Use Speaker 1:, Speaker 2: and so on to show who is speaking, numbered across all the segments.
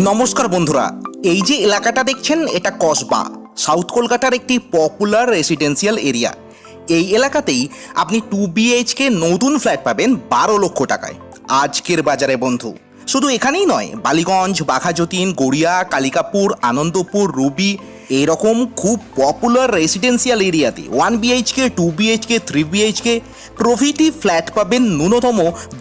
Speaker 1: নমস্কার বন্ধুরা, এই যে এলাকাটা দেখছেন, এটা কসবা, সাউথ কলকাতার একটি পপুলার রেসিডেন্সিয়াল এরিয়া এই এলাকাতেই আপনি টু বিএইচকে নতুন ফ্ল্যাট পাবেন বারো লক্ষ টাকায়। আজকের বাজারে বন্ধু, শুধু এখানেই নয়, বালিগঞ্জ, বাঘাযতীন, গড়িয়া, কালিকাপুর, আনন্দপুর, রুবি এরকম খুব পপুলার রেসিডেন্সিয়াল এরিয়াতে one BHK two BHK three BHK প্রভৃতি ফ্ল্যাট পাবেন ন্যূনতম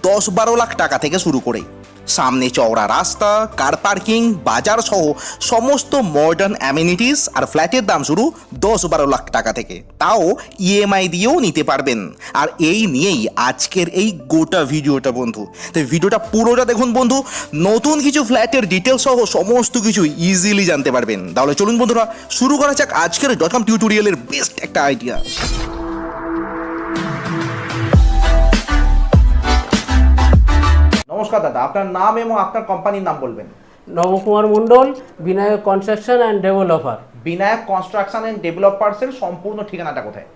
Speaker 1: দশ বারো লাখ টাকা থেকে শুরু করে। সামনে চওড়া রাস্তা কার পার্কিং বাজার সহ সমস্ত মডার্ন অ্যামিনিটিস আর ফ্ল্যাটের দাম শুরু দশ বারো লাখ টাকা থেকে। তাও ইএমআই দিয়েও নিতে পারবেন। আর এই নিয়েই আজকের এই গোটা ভিডিওটা বন্ধু। তো ভিডিওটা পুরোটা দেখুন বন্ধু। নতুন কিছু ফ্ল্যাটের ডিটেলস সহ সমস্ত কিছু ইজিলি জানতে পারবেন। তাহলে চলুন বন্ধুরা, শুরু করা যাক আজকের ডট কম টিউটোরিয়ালের বেস্ট একটা আইডিয়া
Speaker 2: নমস্কার দাদা আপনার নাম এবং আপনার কোম্পানির নাম বলবেন।
Speaker 3: Nabakumar Mondal Binayak construction and developer
Speaker 2: Binayak construction and ডেভেলপার্সের সম্পূর্ণ ঠিকানাটা কোথায়?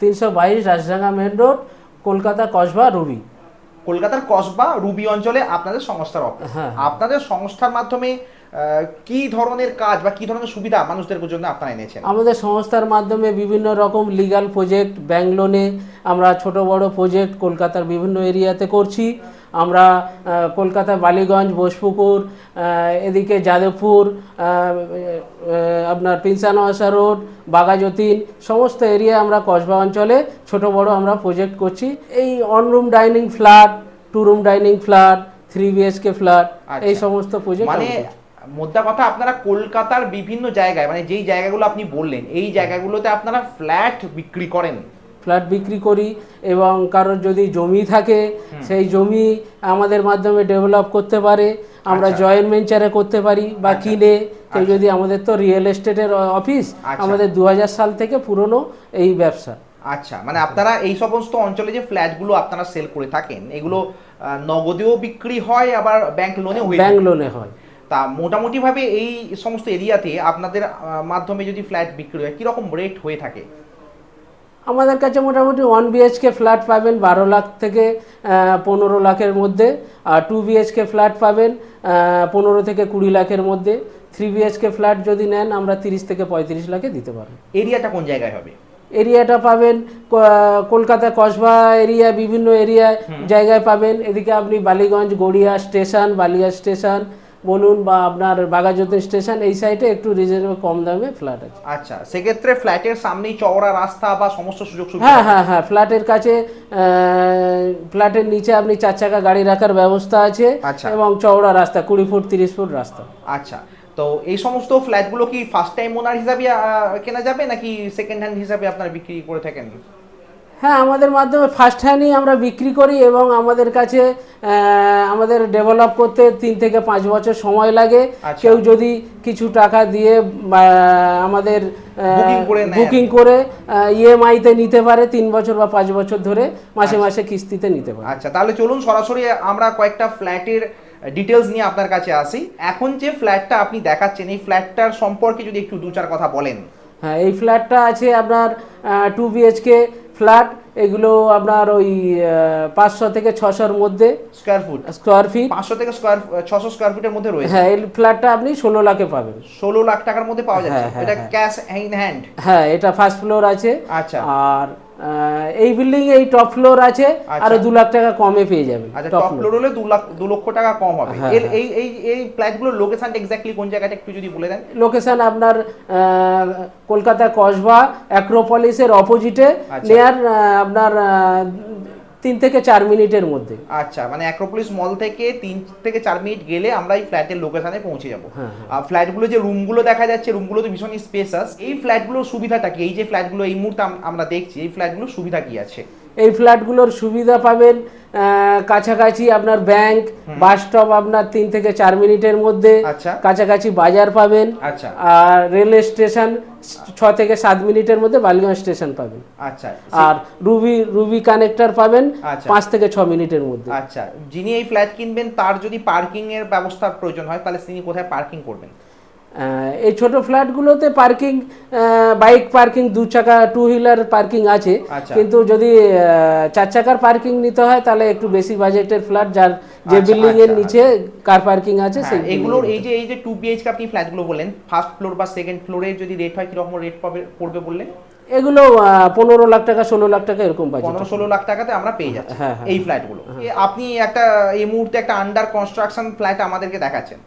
Speaker 3: তিনশো বাইশ Rajdanga main road Kolkata Kasba Ruby.
Speaker 2: কলকাতার কসবা রুবি অঞ্চলে আপনাদের সংস্থার অফিস
Speaker 3: হ্যাঁ।
Speaker 2: আপনাদের সংস্থার মাধ্যমে কি ধরনের কাজ বা কি ধরনের সুবিধা মানুষদের জন্য আপনারা এনেছেন?
Speaker 3: আমাদের সংস্থার মাধ্যমে বিভিন্ন রকম লিগ্যাল প্রজেক্ট ব্যাংক লোনে আমরা ছোট বড় প্রজেক্ট কলকাতার বিভিন্ন এরিয়াতে করছি। আমরা কলকাতা বালিগঞ্জ বোসপুকুর এদিকে যাদবপুর আপনার পিনসানওয়াসা রোড বাগাযতীন সমস্ত এরিয়া আমরা কসবা অঞ্চলে ছোট বড় আমরা প্রজেক্ট করছি। এই one room dining flat two room dining flat three BHK flat এই। সমস্ত প্রজেক্ট
Speaker 2: মানে মোদ্দা কথা আপনারা কলকাতার বিভিন্ন জায়গায় মানে যেই জায়গাগুলো আপনি বললেন এই জায়গাগুলোতে আপনারা ফ্ল্যাট বিক্রি করেন।
Speaker 3: ফ্ল্যাট বিক্রি করি এবং কারোর যদি জমি থাকে সেই জমি আমাদের মাধ্যমে ডেভেলপ করতে পারে আমরা
Speaker 2: আচ্ছা।
Speaker 3: জয়েন্ট ভেঞ্চারে করতে পারি বা কিনে। কেউ যদি আমাদের তো রিয়েল এস্টেটের অফিস
Speaker 2: আচ্ছা।
Speaker 3: আমাদের দু হাজার সাল থেকে পুরনো এই ব্যবসা।
Speaker 2: আচ্ছা মানে আপনারা এই সমস্ত অঞ্চলে যে ফ্ল্যাটগুলো আপনারা সেল করে থাকেন এগুলো নগদেও বিক্রি হয় আবার ব্যাংক লোনে
Speaker 3: ব্যাংক লোনে হয়।
Speaker 2: তা মোটামুটি ভাবে এই সমস্ত এরিয়াতে আপনাদের মাধ্যমে যদি ফ্ল্যাট বিক্রি হয় কীরকম রেট হয়ে থাকে?
Speaker 3: আমাদের কাছে মোটামুটি ওয়ান বিএইচকে ফ্ল্যাট পাবেন বারো লাখ থেকে পনেরো লাখের মধ্যে আর টু বিএইচকে ফ্ল্যাট পাবেন পনেরো থেকে কুড়ি লাখের মধ্যে। থ্রি বিএইচকে ফ্ল্যাট যদি নেন আমরা তিরিশ থেকে পঁয়ত্রিশ লাখে দিতে পারব।
Speaker 2: এরিয়াটা কোন জায়গায় হবে?
Speaker 3: এরিয়াটা পাবেন কলকাতা কসবা এরিয়া বিভিন্ন এরিয়া জায়গায় পাবেন। এদিকে আপনি বালিগঞ্জ গড়িয়া স্টেশন বালিয়া স্টেশন বলুন বা আপনার বাগাযতীন স্টেশন এই সাইডে একটু রিজনেবল কম দামে ফ্ল্যাট আছে।
Speaker 2: আচ্ছা সেক্ষেত্রে ফ্ল্যাটের সামনেই চওড়া রাস্তা বা সমস্ত সুযোগ সুবিধা
Speaker 3: হ্যাঁ হ্যাঁ হ্যাঁ ফ্ল্যাটের কাছে ফ্ল্যাটের নিচে আপনি চার চাকা গাড়ি রাখার ব্যবস্থা আছে
Speaker 2: আচ্ছা।
Speaker 3: এবং চওড়া রাস্তা কুড়ি ফুট তিরিশ ফুট রাস্তা।
Speaker 2: আচ্ছা তো এই সমস্ত ফ্ল্যাটগুলো কি ফার্স্ট টাইম ওনার হিসাবে কেনা যাবে নাকি সেকেন্ড হ্যান্ড হিসাবে আপনারা বিক্রি করে থাকেন?
Speaker 3: হ্যাঁ আমাদের মাধ্যমে ফার্স্ট হ্যান্ডই আমরা বিক্রি করি এবং আমাদের কাছে আমাদের ডেভেলপ করতে তিন থেকে পাঁচ বছর সময় লাগে।
Speaker 2: আচ্ছা।
Speaker 3: কেউ যদি কিছু টাকা দিয়ে আমাদের
Speaker 2: করে
Speaker 3: বুকিং করে ইএমআইতে নিতে পারে তিন বছর বা পাঁচ বছর ধরে মাসে মাসে কিস্তিতে নিতে পারে।
Speaker 2: আচ্ছা তাহলে চলুন সরাসরি আমরা কয়েকটা ফ্ল্যাটের ডিটেলস নিয়ে আপনার কাছে আসি। এখন যে ফ্ল্যাটটা আপনি দেখাচ্ছেন এই ফ্ল্যাটটার সম্পর্কে যদি একটু দু চার কথা বলেন।
Speaker 3: হ্যাঁ এই ফ্ল্যাটটা আছে আপনার টু বিএইচকে ফ্ল্যাট এগুলো আপনার ওই পাঁচশো থেকে ছশোর মধ্যে
Speaker 2: স্কোয়ার ফুট
Speaker 3: স্কোয়ার ফিট
Speaker 2: পাঁচশো থেকে স্কোয়ার ছশো স্কোয়ার ফিটের মধ্যে রয়েছে।
Speaker 3: হ্যাঁ এই ফ্ল্যাটটা আপনি ষোলো লাখে পাবেন।
Speaker 2: ষোলো লাখ টাকার মধ্যে পাওয়া যাচ্ছে।
Speaker 3: হ্যাঁ, হ্যাঁ,
Speaker 2: এটা
Speaker 3: হ্যাঁ।
Speaker 2: ক্যাশ ইন হ্যান্ড
Speaker 3: হ্যাঁ এটা ফার্স্ট ফ্লোর আছে।
Speaker 2: আচ্ছা।
Speaker 3: আর এই বিল্ডিং এই টপ ফ্লোর আছে আর আরও দু লাখ টাকা কমে পেয়ে যাবেন
Speaker 2: আচ্ছা
Speaker 3: টপ ফ্লোর
Speaker 2: হলে দু লাখ দু লক্ষ টাকা কম হবে।
Speaker 3: হ্যাঁ,
Speaker 2: এর
Speaker 3: হ্যাঁ।
Speaker 2: এই এই এই ফ্ল্যাটগুলোর লোকেশন এক্স্যাক্টলি কোন জায়গাটা একটু যদি বলে দেন?
Speaker 3: লোকেশন আপনার কলকাতা কসবা অ্যাক্রোপলিসের অপোজিটে নিয়ার আপনার তিন থেকে চার মিনিটের মধ্যে।
Speaker 2: আচ্ছা মানে অ্যাক্রোপলিস মল থেকে তিন থেকে চার মিনিট গেলে আমরা এই ফ্ল্যাটের লোকেশনে পৌঁছে যাব।
Speaker 3: হ্যাঁ,
Speaker 2: আর ফ্ল্যাটগুলো যে রুমগুলো দেখা যাচ্ছে রুমগুলো তো ভীষণ স্পেসাস এই ফ্ল্যাটগুলোর সুবিধাটা কি? এই যে ফ্ল্যাটগুলো এই মুহূর্তে আমরা দেখছি এই ফ্ল্যাটগুলোর সুবিধা কি আছে?
Speaker 3: এই ফ্ল্যাটগুলোর সুবিধা পাবেন কাছাকাছি আপনার ব্যাংক বাস স্টপ আপনার তিন থেকে চার মিনিটের মধ্যে
Speaker 2: আচ্ছা।
Speaker 3: কাছাকাছি বাজার পাবেন
Speaker 2: আচ্ছা।
Speaker 3: আর রেল স্টেশন ছ থেকে সাত মিনিটের মধ্যে বালিগঞ্জ স্টেশন পাবেন।
Speaker 2: আচ্ছা।
Speaker 3: আর রুবি রুবি কানেক্টর পাবেন
Speaker 2: আচ্ছা।
Speaker 3: পাঁচ থেকে ছ মিনিটের মধ্যে।
Speaker 2: আচ্ছা। যিনি এই ফ্ল্যাট কিনবেন তার যদি পার্কিং এর ব্যবস্থার প্রয়োজন হয় তাহলে তিনি কোথায় পার্কিং করবেন?
Speaker 3: এই ছোট ফ্ল্যাটগুলোতে পার্কিং বাইক পার্কিং দু চাকা টু হুইলার পার্কিং আছে
Speaker 2: আচ্ছা।
Speaker 3: কিন্তু যদি চার চাকার পার্কিং নিতে হয় তাহলে একটু বেশি বাজেটের ফ্ল্যাট যার যে
Speaker 2: আচ্ছা,
Speaker 3: বিল্ডিং এর
Speaker 2: আচ্ছা,
Speaker 3: নিচে কার পার্কিং আছে
Speaker 2: হ্যাঁ,
Speaker 3: সেই
Speaker 2: এগুলোর এই যে এই যে টু বিএইচকে আপনি ফ্ল্যাটগুলো বললেন ফার্স্ট ফ্লোর বা সেকেন্ড ফ্লোরে যদি রেট হয় কীরকম রেট পাবে পড়বে বললেন।
Speaker 3: এগুলো পনেরো লাখ টাকা ষোলো লাখ টাকা এরকম বাজেট
Speaker 2: পনেরো ষোলো লাখ টাকাতে আমরা পেয়ে যাচ্ছি
Speaker 3: হ্যাঁ, হ্যাঁ।
Speaker 2: এই ফ্ল্যাটগুলো এ আপনি একটা এই মুহূর্তে একটা আন্ডার কনস্ট্রাকশন ফ্ল্যাট আমাদেরকে দেখাচ্ছেন।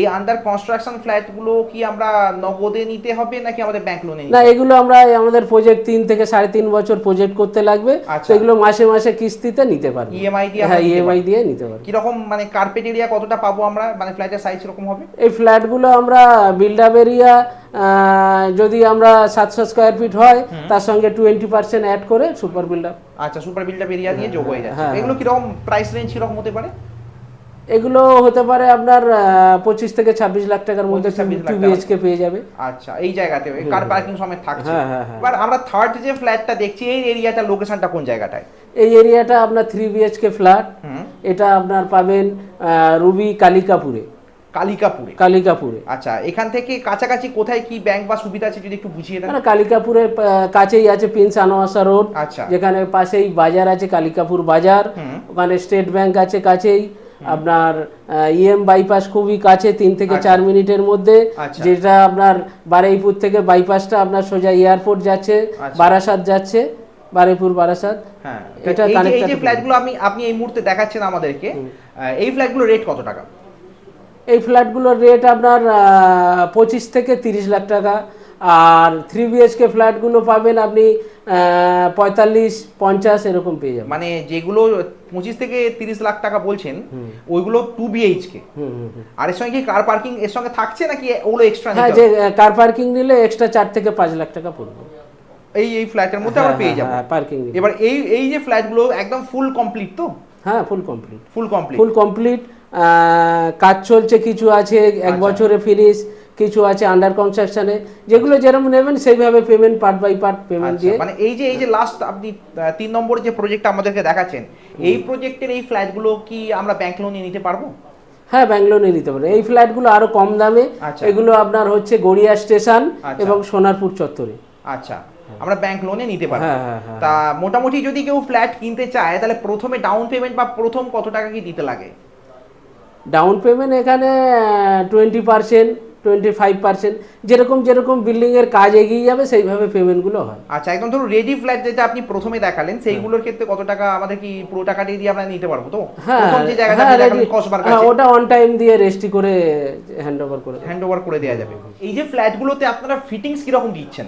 Speaker 2: এই আন্ডার কনস্ট্রাকশন ফ্ল্যাটগুলো কি আমরা নগদে নিতে হবে নাকি আমাদের ব্যাংক লোনে
Speaker 3: না এগুলো আমরা আমাদের প্রজেক্ট তিন থেকে সাড়ে তিন বছর প্রজেক্ট করতে লাগবে।
Speaker 2: আচ্ছা।
Speaker 3: তো এগুলো মাসে মাসে কিস্তিতে নিতে পারবে।
Speaker 2: ইএমআই দিয়ে
Speaker 3: হ্যাঁ ইএমআই দিয়ে নিতে পারবে।
Speaker 2: কীরকম মানে কার্পেট এরিয়া কতটা পাবো আমরা? মানে ফ্ল্যাটের সাইজ কীরকম হবে?
Speaker 3: এই ফ্ল্যাটগুলো আমরা বিল্ড আপ এরিয়া যদি আমরা সাতশো স্কোয়ার ফিট হয় তার সঙ্গে টোয়েন্টি পার্সেন্ট অ্যাড করে সুপার বিল্ড আপ
Speaker 2: আচ্ছা সুপার বিল্ড আপ এরিয়া নিয়ে যোগ হয়ে যাচ্ছে।
Speaker 3: হ্যাঁ,
Speaker 2: এগুলো কীরকম প্রাইস রেঞ্জ কীরকম হতে পারে?
Speaker 3: এগুলো হতে পারে আপনার পঁচিশ থেকে ছাব্বিশ লাখ টাকার মধ্যে
Speaker 2: 25 26 লাখ
Speaker 3: টু। বিএইচকে পেয়ে যাবে।
Speaker 2: আচ্ছা এই জায়গাতে কার পার্কিং সমেত থাকছে।
Speaker 3: হ্যাঁ, হ্যাঁ, হ্যাঁ।
Speaker 2: এবার আমরা থার্ড যে ফ্ল্যাটটা দেখছি এই এরিয়াটা লোকেশনটা কোন জায়গাটায়?
Speaker 3: এই এরিয়াটা আপনার থ্রি বিএইচকে ফ্ল্যাট এটা আপনার পাবেন রুবি কালিকাপুরে
Speaker 2: কালিকাপুরে?
Speaker 3: কালিকাপুরে।
Speaker 2: আচ্ছা এখান থেকে কাছাকাছি কোথায় কি ব্যাংক বা সুবিধা আছে যদি একটু বুঝিয়ে দেন?
Speaker 3: কালিকাপুরে কাছেই আছে প্রিন্স আনোয়াসা রোড
Speaker 2: আচ্ছা।
Speaker 3: যেখানে পাশেই বাজার আছে কালিকাপুর বাজার। ওখানে স্টেট ব্যাংক আছে কাছেই। আপনার ইএম বাইপাস খুবই কাছে তিন থেকে
Speaker 2: আচ্ছা।
Speaker 3: চার মিনিটের মধ্যে।
Speaker 2: আচ্ছা।
Speaker 3: যেটা আপনার বারুইপুর থেকে বাইপাসটা আপনার সোজা এয়ারপোর্ট যাচ্ছে
Speaker 2: আচ্ছা।
Speaker 3: বারাসাত যাচ্ছে বারুইপুর বারাসাত।
Speaker 2: হ্যাঁ।
Speaker 3: এটা
Speaker 2: এই যে- ফ্ল্যাটগুলো আপনি আপনি এই মুহূর্তে দেখাচ্ছেন আমাদেরকে এই ফ্ল্যাটগুলো রেট কত টাকা?
Speaker 3: এই ফ্ল্যাটগুলোর রেট আপনার পঁচিশ থেকে তিরিশ লাখ টাকা। আর থ্রি বিএইচকে ফ্ল্যাটগুলো পাবেন আপনি পঁয়তাল্লিশ পঞ্চাশ এরকম পেয়ে যাবেন।
Speaker 2: মানে যেগুলো পঁচিশ থেকে তিরিশ লাখ টাকা বলছেন ওইগুলো টু বিএইচকে
Speaker 3: হুম, হুম, হুম।
Speaker 2: আর এর সঙ্গে কি কার পার্কিং এর সঙ্গে থাকছে নাকি ওগুলো এক্সট্রা
Speaker 3: হ্যাঁ যে কার পার্কিং নিলে এক্সট্রা চার থেকে পাঁচ লাখ টাকা পড়বে।
Speaker 2: এই এই ফ্ল্যাটের মধ্যে আমরা পেয়ে যাব।
Speaker 3: পার্কিং
Speaker 2: এবার এই এই যে ফ্ল্যাটগুলো একদম ফুল কমপ্লিট তো?
Speaker 3: হ্যাঁ full complete
Speaker 2: full complete
Speaker 3: full complete কাজ চলছে কিছু আছে এক
Speaker 2: আচ্ছা।
Speaker 3: বছরে ফিনিশ কিছু আছে আন্ডার কনস্ট্রাকশনে যেগুলো যেরকম নেবেন সেইভাবে payment part by part payment দিয়ে।
Speaker 2: মানে এই যে এই যে লাস্ট আপনি তিন নম্বর যে প্রজেক্টটা আমাদেরকে দেখাচ্ছেন এই প্রজেক্টের এই ফ্ল্যাটগুলো কি আমরা ব্যাংক লোনে নিতে পারব?
Speaker 3: হ্যাঁ ব্যাঙ্গালোরে নিতে পারেন এই ফ্ল্যাটগুলো আরও কম দামে।
Speaker 2: আচ্ছা।
Speaker 3: এগুলো আপনার হচ্ছে গড়িয়া স্টেশন
Speaker 2: আচ্ছা।
Speaker 3: এবং সোনারপুর চত্বরে।
Speaker 2: আচ্ছা আমরা ব্যাংক লোনে নিতে পারি
Speaker 3: হ্যাঁ, হ্যাঁ, হ্যাঁ।
Speaker 2: তা মোটামুটি যদি কেউ ফ্ল্যাট কিনতে চায় তাহলে প্রথমে ডাউন পেমেন্ট বা প্রথম কত টাকা কি দিতে লাগে?
Speaker 3: ডাউন পেমেন্ট এখানে twenty percent twenty five percent যেরকম যেরকম বিল্ডিংয়ের কাজ এগিয়ে যাবে সেইভাবে পেমেন্টগুলো হয়।
Speaker 2: আচ্ছা একদম ধরুন রেডি ফ্ল্যাট যেটা আপনি প্রথমে দেখালেন সেইগুলোর ক্ষেত্রে কত টাকা আমাদের কি পুরো টাকাটি দিয়ে আমরা নিতে পারব তো?
Speaker 3: হ্যাঁ হ্যাঁ, হ্যাঁ, ওটা অন টাইম দিয়ে রেস্টি করে হ্যান্ড ওভার করে
Speaker 2: হ্যান্ড ওভার করে দেওয়া যাবে। এই যে ফ্ল্যাটগুলোতে আপনারা ফিটিংস কীরকম দিচ্ছেন?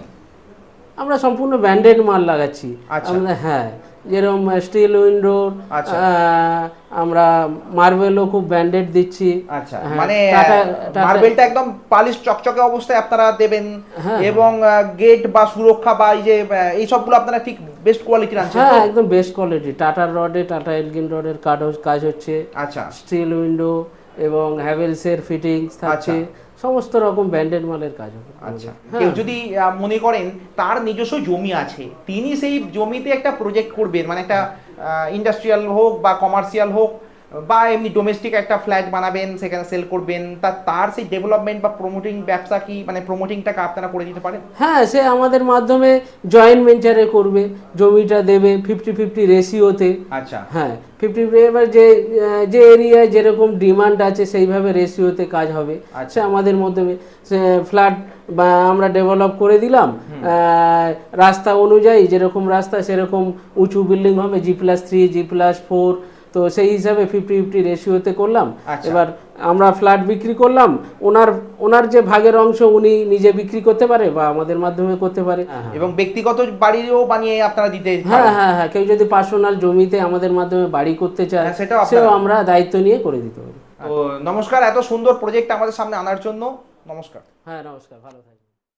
Speaker 3: আমরা সম্পূর্ণ ব্যান্ডেড মাল লাগাচ্ছি।
Speaker 2: আচ্ছা।
Speaker 3: আমরা হ্যাঁ যেরকম স্টিল উইন্ডো
Speaker 2: আচ্ছা।
Speaker 3: আমরা মার্বেলও খুব ব্যান্ডেড দিচ্ছি।
Speaker 2: আচ্ছা
Speaker 3: হ্যাঁ,
Speaker 2: মানে মার্বেলটা একদম পালিশ চকচকে অবস্থায় আপনারা দেবেন।
Speaker 3: হ্যাঁ।
Speaker 2: এবং গেট বা সুরক্ষা বা এই যে এই সবগুলো আপনারা ঠিক বেস্ট কোয়ালিটির আনছেন
Speaker 3: হ্যাঁ একদম বেস্ট কোয়ালিটি টাটার রডে টাটা এলগিন রডের কাজ কাজ হচ্ছে
Speaker 2: আচ্ছা।
Speaker 3: স্টিল উইন্ডো এবং হ্যাভেলসের ফিটিংস থাকছে। সমস্ত রকম ব্যান্ডেড মালের কাজ হবে
Speaker 2: আচ্ছা
Speaker 3: হ্যাঁ।
Speaker 2: কেউ যদি মনে করেন তার নিজস্ব জমি আছে তিনি সেই জমিতে একটা প্রজেক্ট করবেন মানে একটা ইন্ডাস্ট্রিয়াল হোক বা কমার্শিয়াল হোক বা এমনি ডোমেস্টিক একটা ফ্ল্যাট বানাবেন সেখানে সেল করবেন তা তার সেই ডেভেলপমেন্ট বা প্রমোটিং ব্যবসা কি মানে প্রমোটিংটাকে আপনারা করে দিতে পারেন?
Speaker 3: হ্যাঁ সে আমাদের মাধ্যমে জয়েন্ট ভেঞ্চারে করবে জমিটা দেবে ফিফটি ফিফটি রেশিওতে
Speaker 2: আচ্ছা।
Speaker 3: হ্যাঁ ফিফটি এবার যে যে এরিয়ায় যেরকম ডিমান্ড আছে সেইভাবে রেশিওতে কাজ হবে।
Speaker 2: আচ্ছা।
Speaker 3: আমাদের মাধ্যমে সে ফ্ল্যাট বা আমরা ডেভেলপ করে দিলাম রাস্তা অনুযায়ী যেরকম রাস্তা সেরকম উঁচু বিল্ডিং হবে G plus three G plus four তো সেই হিসাবে ফিফটি ফিফটি রেশিওতে করলাম।
Speaker 2: আচ্ছা।
Speaker 3: এবার আমরা ফ্ল্যাট বিক্রি করলাম ওনার ওনার যে ভাগের অংশ উনি নিজে বিক্রি করতে পারে বা আমাদের মাধ্যমে করতে পারে।
Speaker 2: এবং ব্যক্তিগত বাড়িও বানিয়ে আপনারা দিতে
Speaker 3: হ্যাঁ হ্যাঁ হ্যাঁ কেউ যদি পার্সোনাল জমিতে আমাদের মাধ্যমে বাড়ি করতে চায়
Speaker 2: হ্যাঁ, সেটাও
Speaker 3: সেও আমরা দায়িত্ব নিয়ে করে দিতে পারি।
Speaker 2: তো নমস্কার এত সুন্দর প্রজেক্ট আমাদের সামনে আনার জন্য। নমস্কার।
Speaker 3: হ্যাঁ নমস্কার ভালো